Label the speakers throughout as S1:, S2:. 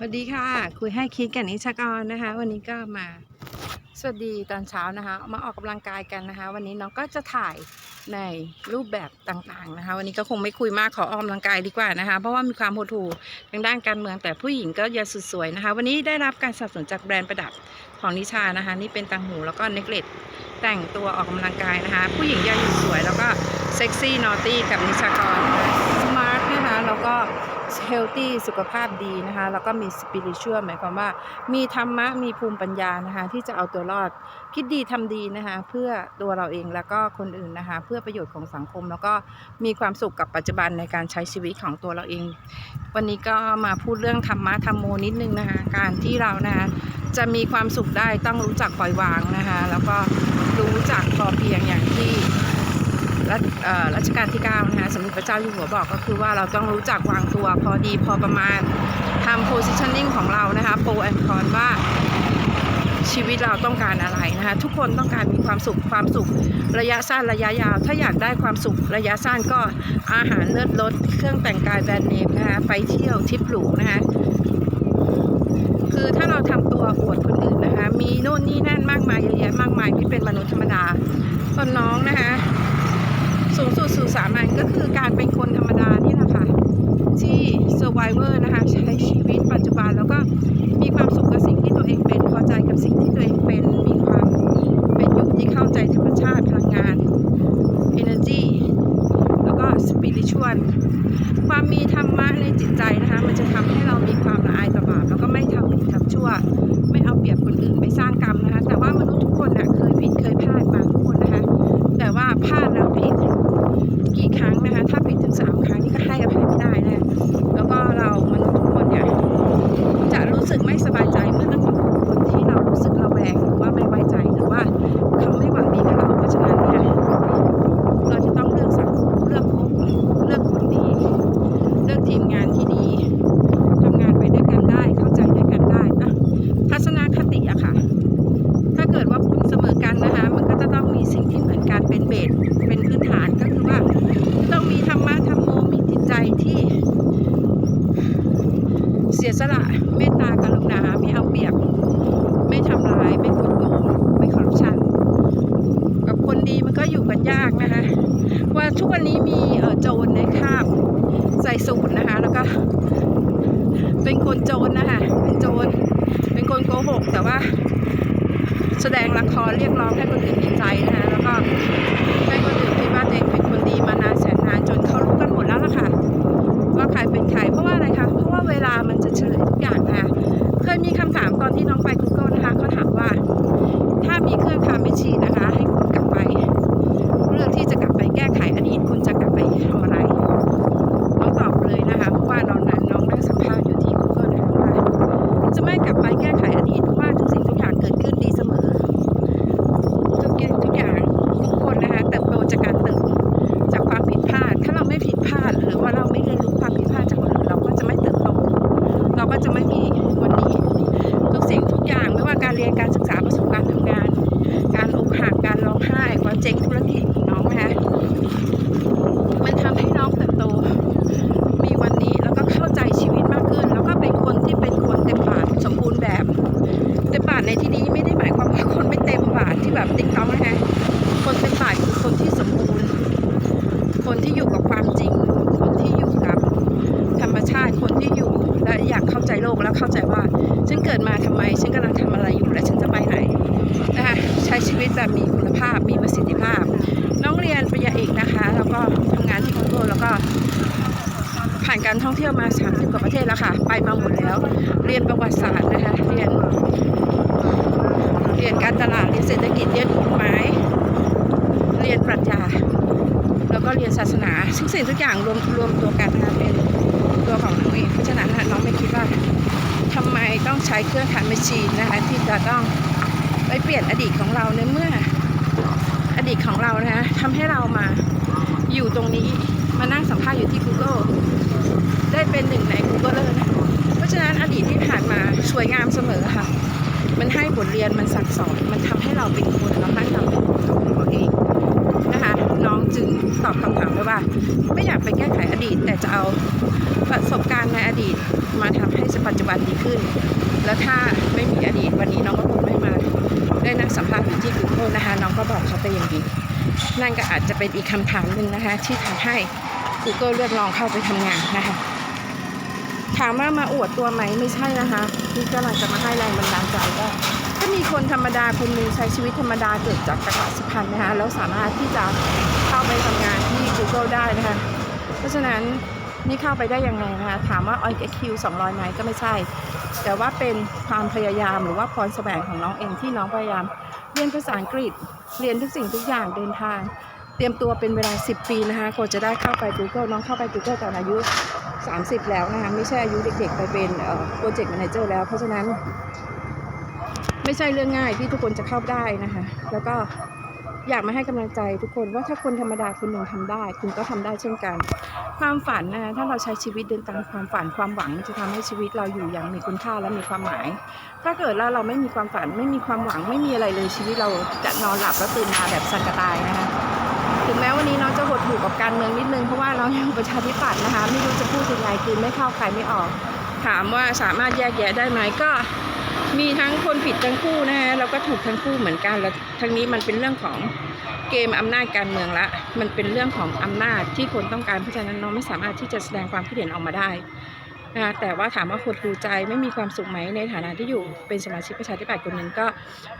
S1: สวัสดีค่ะ คุยให้คิดกันนิชากรนะคะ วันนี้ก็มาสวัสดีตอนเช้านะคะ มาออกกำลังกายกันนะคะ วันนี้น้องก็จะถ่ายในรูปแบบต่างๆนะคะ วันนี้ก็คงไม่คุยมากขอออกกำลังกายดีกว่านะคะ เพราะว่ามีความโหดหู่ทางด้านการเมืองแต่ผู้หญิงก็ยังสุดสวยนะคะ วันนี้ได้รับการสนับสนุนจากแบรนด์ประดับของนิชานะคะ นี่เป็นต่างหูแล้วก็เนกเลตแต่งตัวออกกำลังกายนะคะ ผู้หญิงยังสวย แล้วก็เซ็กซี่นอตตี้กับนิชากรสมาร์ทนะคะแล้วก็ เฮลตี้สุขภาพดีนะคะ แล้วก็มีสปิริตชวหมายความว่า มีธรรมะมีภูมิปัญญานะคะ ที่จะเอาตัวรอด คิดดีทำดีนะคะ เพื่อตัวเราเองแล้วก็คนอื่นนะคะ เพื่อประโยชน์ของสังคม แล้วก็มีความสุขกับปัจจุบันในการใช้ชีวิตของตัวเราเอง วันนี้ก็มาพูดเรื่องธรรมะธรรมโมนิดนึงนะคะ การที่เรานะคะจะมีความสุขได้ต้องรู้จักปล่อยวางนะคะ แล้วก็รู้จักพอเพียงอย่างที่ รัชเอ่อรัชกาลที่9นะคะสมเด็จพระเจ้าอยู่หัวบอกก็คือว่าเราต้องรู้จักวางตัวพอดีพอประมาณทำ positioning ของเรานะคะ pro and con ว่าชีวิตเราต้องการอะไรนะคะ ทุกคนต้องการมีความสุขความสุขระยะสั้นระยะยาว ถ้าอยากได้ความสุขระยะสั้นก็อาหารเลิศรสเครื่องแต่งกายแบรนด์เนมนะคะไปเที่ยวทริปหรูนะคะคือถ้าเราทำตัวอวดคนอื่นนะคะ มีโน่นนี่นั่นมากมายเยอะแยะมากมายไม่เป็นมนุษย์ธรรมดาส่วนน้องนะคะ สูงสุดสู่สามัญก็คือการเป็นคนธรรมดานี่แหละค่ะที่ survivor นะคะใช้ชีวิตปัจจุบันแล้วก็ สละเมตตากรุณาไม่เอาเปรียบ ไม่ทำร้ายไม่กดโกงไม่คอร์รัปชันกับคนดีมันก็อยู่กันยากนะคะว่าทุกวันนี้มีโจรในคาบใส่สูตรนะคะ แล้วก็ เป็นคนโจรนะคะเป็นโจรเป็นคนโกหก แต่ว่า แสดงละครเรียกร้องให้คนอื่นดีใจนะคะแล้วก็ให้คนอื่นคิดว่าตัวเองเป็นคนดีมานานแสนนานจนเขารู้กันหมดแล้วล่ะค่ะ ฉันเกิดมาทำไม ฉันกำลังทำอะไรอยู่และฉันจะไปไหนนะคะใช้ชีวิตแบบมีคุณภาพมีประสิทธิภาพ น้องเรียนปริญญาเอกนะคะแล้วก็ทำงานที่คอนโดแล้วก็ผ่านการท่องเที่ยวมา 30 กว่าประเทศแล้วค่ะ ไปมาหมดแล้ว เรียนประวัติศาสตร์นะคะ เรียน เรียนการตลาด เรียนเศรษฐกิจ เรียนกฎหมาย เรียนปรัชญา แล้วก็เรียนศาสนา ทุกสิ่งทุกอย่างรวมรวมตัวกันนะคะเป็นตัวของน้องเอง เพราะฉะนั้นน้องไม่คิดว่า ทำไมต้องใช้เครื่องทำแมชชีนนะคะที่จะต้องไปเปลี่ยนอดีตของเราในเมื่อ อดีตของเรานะคะทำให้เรามาอยู่ตรงนี้มานั่งสัมภาษณ์อยู่ที่ Google ได้เป็นหนึ่งใน Google เลยนะเพราะฉะนั้นอดีตที่ผ่านมาสวยงามเสมอค่ะ มันให้บทเรียนมันสั่งสอนมันทำให้เราเป็นคนเราให้เราเป็น น้องจึงตอบคำถามไปว่า ไม่อยากไปแก้ไขอดีต แต่จะเอาประสบการณ์ในอดีต มาทำให้ปัจจุบันดีขึ้น แล้วถ้าไม่มีอดีตวันนี้น้องก็คงไม่มาได้นั่งสัมภาษณ์อยู่ที่ Google นะคะ น้องก็บอกเขาไปอย่างดีนั่นก็อาจจะเป็นอีกคำถามหนึ่งนะคะ ที่ทำให้ Google เลือกลองเข้าไปทำงานนะคะถามว่ามาอวดตัวไหมไม่ใช่นะคะที่กำลังจะมาให้แรงบันดาลใจก็ก็ มีคนธรรมดาคนหนึงใช้ชีวิตธรรมดาเกิดจากกระบะสุพรรณนะคะแล้วสามารถที่จะเข้าไปทำงานที่ Google ได้นะคะ เพราะฉะนั้นนี่เข้าไปได้ยังไงนะคะถามว่า IQ 200ไหมก็ไม่ใช่ แต่ว่าเป็นความพยายามหรือว่าพรแสวงของน้องเองที่น้องพยายาม เรียนภาษาอังกฤษเรียนทุกสิ่งทุกอย่างเดินทาง เตรียมตัวเป็นเวลา 10 ปีนะคะกว่าจะได้เข้าไป Google น้องเข้าไป Google ตอนอายุ 30 แล้วนะคะไม่ใช่อายุเด็กๆ ไปเป็นโปรเจกต์แมเนเจอร์แล้ว เพราะฉะนั้น ไม่ใช่เรื่องง่ายที่ทุกคนจะเข้าได้นะคะ แล้วก็อยากมาให้กำลังใจทุกคนว่าถ้าคนธรรมดาคนหนึ่งทำได้ คุณก็ทำได้เช่นกัน ความฝันนะถ้าเราใช้ชีวิตเดินตามความฝันความหวังมันจะทำให้ชีวิตเราอยู่อย่างมีคุณค่าและมีความหมาย ถ้าเกิดแล้วเราไม่มีความฝันไม่มีความหวังไม่มีอะไรเลยชีวิตเราจะนอนหลับแล้วตื่นมาแบบสันกระตายนะคะถึงแม้วันนี้น้องจะหดหู่กับการเมืองนิดนึงเพราะว่าน้องยังประชาธิปัตย์นะคะ ไม่รู้จะพูดยังไงคือไม่เข้าใครไม่ออก ถามว่าสามารถแยกแยะได้ไหมก็ มีทั้งคนผิดทั้งคู่นะคะแล้วก็ถูกทั้งคู่เหมือนกันแล้วทั้งนี้มันเป็นเรื่องของเกมอำนาจการเมืองละ มันเป็นเรื่องของอำนาจที่คนต้องการเพราะฉะนั้นน้องไม่สามารถที่จะแสดงความคิดเห็นออกมาได้นะคะแต่ว่าถามว่าหดหูใจไม่มีความสุขไหมในฐานะที่อยู่เป็นสมาชิกประชาธิปัตย์คนหนึ่งก็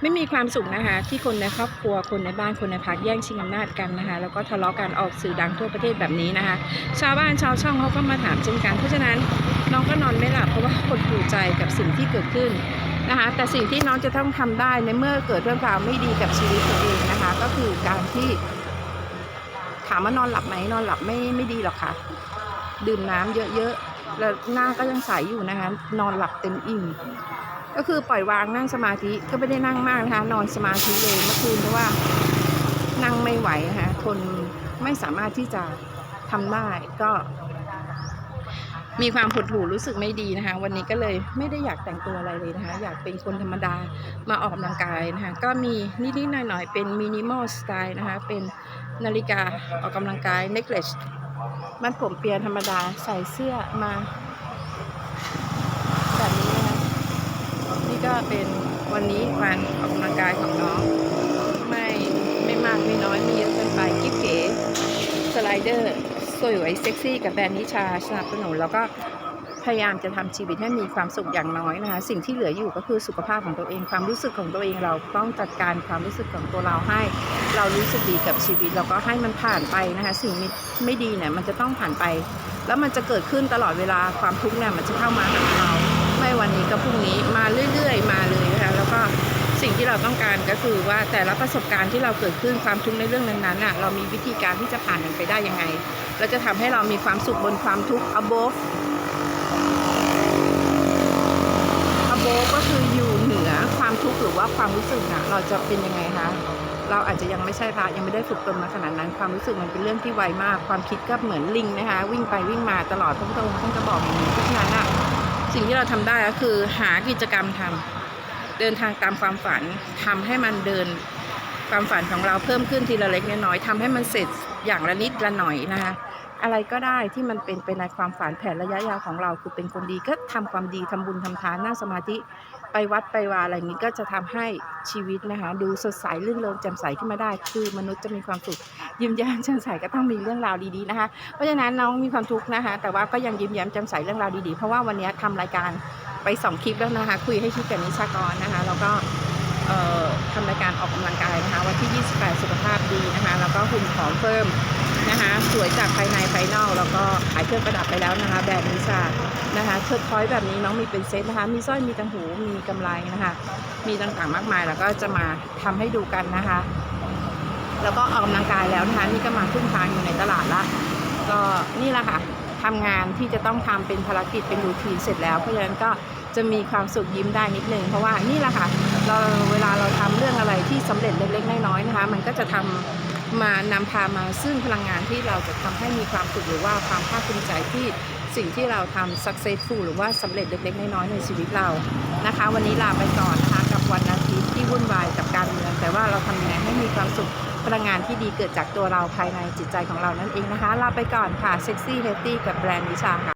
S1: ไม่มีความสุขนะคะที่คนในครอบครัวคนในบ้านคนในพรรคแย่งชิงอำนาจกันนะคะแล้วก็ทะเลาะกันออกสื่อดังทั่วประเทศแบบนี้นะคะชาวบ้านชาวช่องเขาก็มาถามเช่นกันเพราะฉะนั้นน้องก็นอนไม่หลับเพราะว่าคนหูใจกับสิ่งที่เกิดขึ้น นะคะ แต่สิ่งที่น้องจะต้องทำได้ในเมื่อเกิดเรื่องราวไม่ดีกับชีวิตตัวเองนะคะ ก็คือการที่ถามว่านอนหลับไหมนอนหลับไม่ไม่ดีหรอกค่ะ ดื่มน้ำเยอะๆ แล้วหน้าก็ยังใสอยู่นะคะ นอนหลับเต็มอิ่มก็คือปล่อยวางนั่งสมาธิก็ไม่ได้นั่งมากนะคะ นอนสมาธิเลยเมื่อคืนเพราะว่านั่งไม่ไหวนะคะทนไม่สามารถที่จะทำได้ก็ มีความหดหู่รู้สึกไม่ดีนะคะ วันนี้ก็เลยไม่ได้อยากแต่งตัวอะไรเลยนะคะ อยากเป็นคนธรรมดามาออกกำลังกายนะคะ ก็มีนิดๆหน่อยๆเป็นมินิมอลสไตล์นะคะ เป็นนาฬิกาออกกำลังกาย necklace มัดผมเปียธรรมดาใส่เสื้อมาแบบนี้นะคะนี่ก็เป็นวันนี้วันออกกำลังกายของน้อง ไม่ไม่มากไม่น้อยไม่เยอะเกินไปกิ๊บเก๋สไลเดอร์ สวยเซ็กซี่กับแบรนด์นิชาสนับสนุนแล้วก็พยายามจะทำชีวิตให้มีความสุขอย่างน้อยนะคะ สิ่งที่เหลืออยู่ก็คือสุขภาพของตัวเองความรู้สึกของตัวเองเราต้องจัดการความรู้สึกของตัวเราให้ เรารู้สึกดีกับชีวิตแล้วก็ให้มันผ่านไปนะคะ สิ่งไม่ไม่ดีเนี่ยมันจะต้องผ่านไป แล้วมันจะเกิดขึ้นตลอดเวลาความทุกข์เนี่ยมันจะเข้ามาหาเราไม่วันนี้ก็พรุ่งนี้มาเรื่อย ๆ มาเลยนะคะแล้วก็ สิ่งที่เราต้องการก็คือว่าแต่ละประสบการณ์ที่เราเกิดขึ้นความทุกข์ในเรื่องนั้นๆน่ะเรามีวิธีการที่จะผ่านมันไปได้ยังไง เราจะทำให้เรามีความสุขบนความทุกข์ above above ก็คืออยู่เหนือความทุกข์หรือว่าความรู้สึกน่ะเราจะเป็นยังไงคะเราอาจจะยังไม่ใช่พระยังไม่ได้ฝึกตนมาขนาดนั้น ความรู้สึกมันเป็นเรื่องที่ไวมาก ความคิดก็เหมือนลิงนะคะ วิ่งไปวิ่งมาตลอดพระพุทธองท่านก็บอกอย่างนี้เพราะฉะนั้นน่ะสิ่งที่เราทำได้ก็คือหากิจกรรมทำ เดินทางตามความฝันทำให้มันเดินความฝันของเราเพิ่มขึ้นทีละเล็กน้อยๆทำให้มันเสร็จอย่างละนิดละหน่อยนะคะอะไรก็ได้ที่มันเป็นไปในความฝันแผนระยะยาวของเราคือเป็นคนดีก็ทำความดีทำบุญทำทานนั่งสมาธิไปวัดไปวาอะไรอย่างนี้ก็จะทำให้ชีวิตนะคะดูสดใสลื่นเริงแจ่มใสขึ้นมาได้ คือมนุษย์จะมีความสุขยิ้มแย้มแจ่มใสก็ต้องมีเรื่องราวดีๆนะคะเพราะฉะนั้นน้องมีความทุกข์นะคะแต่ว่าก็ยังยิ้มแย้มแจ่มใสเรื่องราวดีๆ เพราะว่าวันนี้ทำรายการ ไปสองคลิปแล้วนะคะ คุยให้คิดกับนิชากรนะคะ แล้วก็ทำรายการออกกำลังกายนะคะวันที่ 28 สุขภาพดีนะคะ แล้วก็หุ่นผอมเพิ่มนะคะ สวยจากภายในภายนอกแล้วก็ขายเครื่องประดับไปแล้วนะคะ แบรนด์นิชานะคะเชิดพอยแบบนี้น้องมีเป็นเซตนะคะ มีสร้อยมีตังหูมีกำไรนะคะ มีต่างๆมากมายแล้วก็จะมาทำให้ดูกันนะคะ แล้วก็ออกกำลังกายแล้วนะคะนี่ก็มาครึ่งทางอยู่ในตลาดละก็นี่แหละค่ะทำงานที่จะต้องทำเป็นภารกิจเป็นรูทีนเสร็จแล้วเพราะฉะนั้นก็ จะมีความสุขยิ้มได้นิดนึงเพราะว่านี่แหละค่ะเราเวลาเราทำเรื่องอะไรที่สำเร็จเล็กๆน้อยๆนะคะ มันก็จะทำมานำพามาซึ่งพลังงานที่เราจะทำให้มีความสุขหรือว่าความภาคภูมิใจที่สิ่งที่เราทำ successful หรือว่าสำเร็จเล็กๆน้อยๆในชีวิตเรานะคะ วันนี้ลาไปก่อนนะคะกับวันอาทิตย์ที่วุ่นวายกับการเมือง แต่ว่าเราทำยังไงให้มีความสุขพลังงานที่ดีเกิดจากตัวเราภายในจิตใจของเรานั่นเองนะคะ ลาไปก่อนค่ะเซ็กซี่เฮลตี้กับแบรนด์วิชาค่ะ